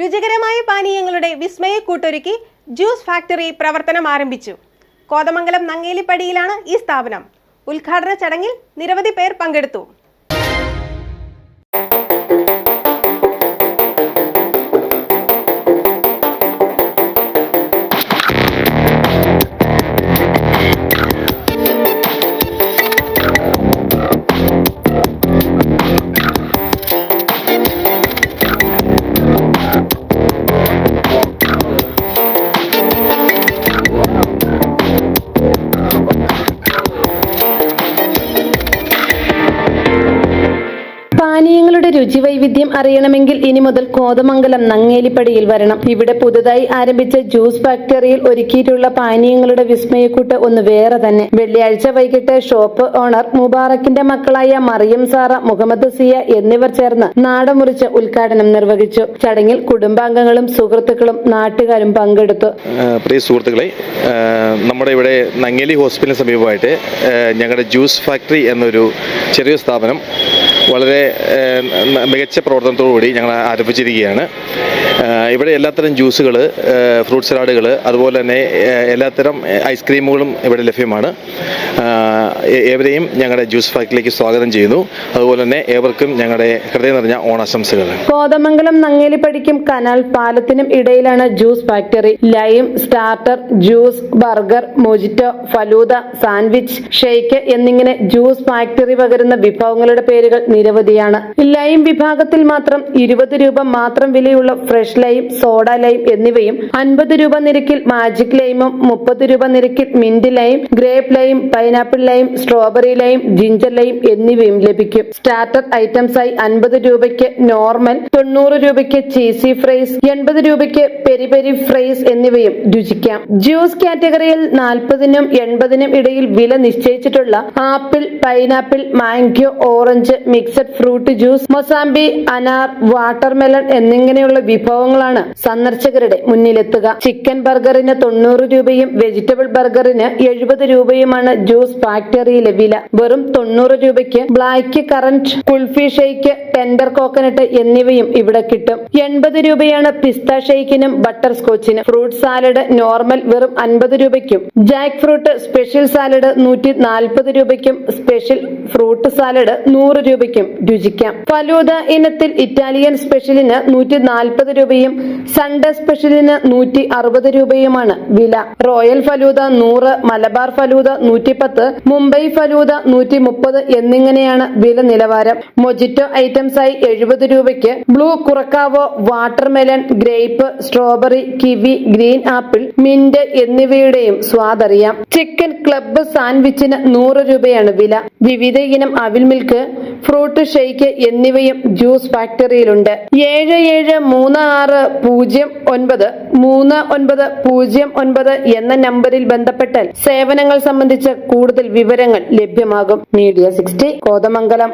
രുചികരമായ പാനീയങ്ങളുടെ വിസ്മയ കൂട്ടൊരുക്കി juice factory പ്രവർത്തനം ആരംഭിച്ചു. കോതമംഗലം നങ്ങേലിപ്പടിയിലാണ് ഈ സ്ഥാപനം. ഉദ്ഘാടന ചടങ്ങിൽ നിരവധി പേർ പങ്കെടുത്തു. പാനീയങ്ങളുടെ രുചി വൈവിധ്യം അറിയണമെങ്കിൽ ഇനി മുതൽ കോതമംഗലം നങ്ങേലിപ്പടിയിൽ വരണം. ഇവിടെ പുതുതായി ആരംഭിച്ച ജ്യൂസ് ഫാക്ടറിയിൽ ഒരുക്കിയിട്ടുള്ള പാനീയങ്ങളുടെ വിസ്മയക്കൂട്ട് ഒന്ന് വേറെ തന്നെ. വെള്ളിയാഴ്ച വൈകിട്ട് ഷോപ്പ് ഓണർ മുബാറക്കിന്റെ മക്കളായ മറിയം സാറ മുഹമ്മദ് സിയ എന്നിവർ ചേർന്ന് നാടമുറിച്ച് ഉദ്ഘാടനം നിർവഹിച്ചു. ചടങ്ങിൽ കുടുംബാംഗങ്ങളും സുഹൃത്തുക്കളും നാട്ടുകാരും പങ്കെടുത്തു. പ്രിയ സുഹൃത്തുക്കളെ നമ്മുടെ ഇവിടെ നങ്ങേലി ഹോസ്പിറ്റലിന് സമീപമായിട്ട് ഞങ്ങളുടെ ജ്യൂസ് ഫാക്ടറി എന്നൊരു ചെറിയ സ്ഥാപനം വളരെ മികച്ച പ്രവർത്തനത്തോടുകൂടി ഞങ്ങൾ ആരംഭിച്ചിരിക്കുകയാണ്. ഇവിടെ എല്ലാത്തരം ജ്യൂസുകൾ ഫ്രൂട്ട് സലാഡുകൾ അതുപോലെ തന്നെ എല്ലാത്തരം ഐസ്ക്രീമുകളും ഇവിടെ ലഭ്യമാണ്. ഏവരെയും ഞങ്ങളുടെ ജ്യൂസ് ഫാക്ടറിയിലേക്ക് സ്വാഗതം ചെയ്യുന്നു. അതുപോലെ തന്നെ ഏവർക്കും ഞങ്ങളുടെ ഹൃദയം നിറഞ്ഞ ഓണാശംസകൾ. കോതമംഗലം നങ്ങേലിപ്പടിക്കും കനാൽ പാലത്തിനും ഇടയിലാണ് juice factory. Lime starter juice burger mojito falooda sandwich shake എന്നിങ്ങനെ ജ്യൂസ് ഫാക്ടറി പകരുന്ന വിഭവങ്ങളുടെ പേരുകൾ നിരവധിയാണ്. ലൈം വിഭാഗത്തിൽ മാത്രം ഇരുപത് രൂപ മാത്രം വിലയുള്ള ഫ്രഷ് ലൈം സോഡ ലൈം എന്നിവയും അൻപത് രൂപ നിരക്കിൽ മാജിക് ലൈമും മുപ്പത് രൂപ നിരക്കിൽ mint lime grape lime pineapple lime strawberry lime ginger lime എന്നിവയും ലഭിക്കും. സ്റ്റാർട്ടർ ഐറ്റംസ് ആയി അൻപത് രൂപയ്ക്ക് നോർമൽ തൊണ്ണൂറ് രൂപയ്ക്ക് ചീസി ഫ്രൈസ് എൺപത് രൂപയ്ക്ക് പെരി പെരി ഫ്രൈസ് എന്നിവയും രുചിക്കാം. ജ്യൂസ് കാറ്റഗറിയിൽ നാൽപ്പതിനും എൺപതിനും ഇടയിൽ വില നിശ്ചയിച്ചിട്ടുള്ള apple pineapple mango orange mixed fruit juice mosambi അനാർ വാട്ടർമെലൺ എന്നിങ്ങനെയുള്ള വിഭവങ്ങളാണ് സന്ദർശകരുടെ മുന്നിലെത്തുക. ചിക്കൻ ബർഗറിന് തൊണ്ണൂറ് രൂപയും വെജിറ്റബിൾ ബർഗറിന് എഴുപത് രൂപയുമാണ് ജ്യൂസ് ഫാക്ടറിയിലെ വില വെറും തൊണ്ണൂറ് രൂപയ്ക്ക് black currant kulfi shake tender coconut എന്നിവയും ഇവിടെ കിട്ടും. എൺപത് രൂപയാണ് പിസ്ത ഷെയ്ക്കിനും ബട്ടർ സ്കോച്ചിനും ഫ്രൂട്ട് സാലഡ് നോർമൽ വെറും അൻപത് രൂപയ്ക്കും. ജാക്ക് ഫ്രൂട്ട് സ്പെഷ്യൽ സാലഡ് നൂറ്റി നാൽപ്പത് രൂപയ്ക്കും. സ്പെഷ്യൽ ഫ്രൂട്ട് സാലഡ് നൂറ് രൂപയ്ക്കും രുചിക്കാം. ഫലൂദ ഇനത്തിൽ ഇറ്റാലിയൻ സ്പെഷ്യലിന് നൂറ്റി നാൽപ്പത് രൂപയും സൺഡേ സ്പെഷ്യലിന് നൂറ്റി അറുപത് രൂപയുമാണ് വില. റോയൽ ഫലൂദ നൂറ് മലബാർ ഫലൂദ നൂറ്റിപ്പത്ത് മുംബൈ ഫലൂദ നൂറ്റി മുപ്പത് എന്നിങ്ങനെയാണ് വില നിലവാരം. മൊജിറ്റോ ഐറ്റംസ് ആയി എഴുപത് രൂപയ്ക്ക് blue കുറക്കാവോ watermelon grape strawberry kiwi green apple mint എന്നിവയുടെയും സ്വാദറിയാം ചിക്കൻ ക്ലബ്ബ് സാൻഡ്വിച്ചിന് നൂറ് രൂപയാണ് വില. വിവിധ ഇനം അവിൽ മിൽക്ക് ഫ്രൂട്ട് ഷെയ്ക്ക് എന്നിവയും ജ്യൂസ് ഫാക്ടറിയിലുണ്ട്. ഏഴ് ഏഴ് മൂന്ന് ആറ് പൂജ്യം ഒൻപത് മൂന്ന് ഒൻപത് പൂജ്യം ഒൻപത് എന്ന നമ്പറിൽ ബന്ധപ്പെട്ടാൽ സേവനങ്ങൾ സംബന്ധിച്ച കൂടുതൽ വിവരങ്ങൾ ലഭ്യമാകും. Media sixty Kothamangalam.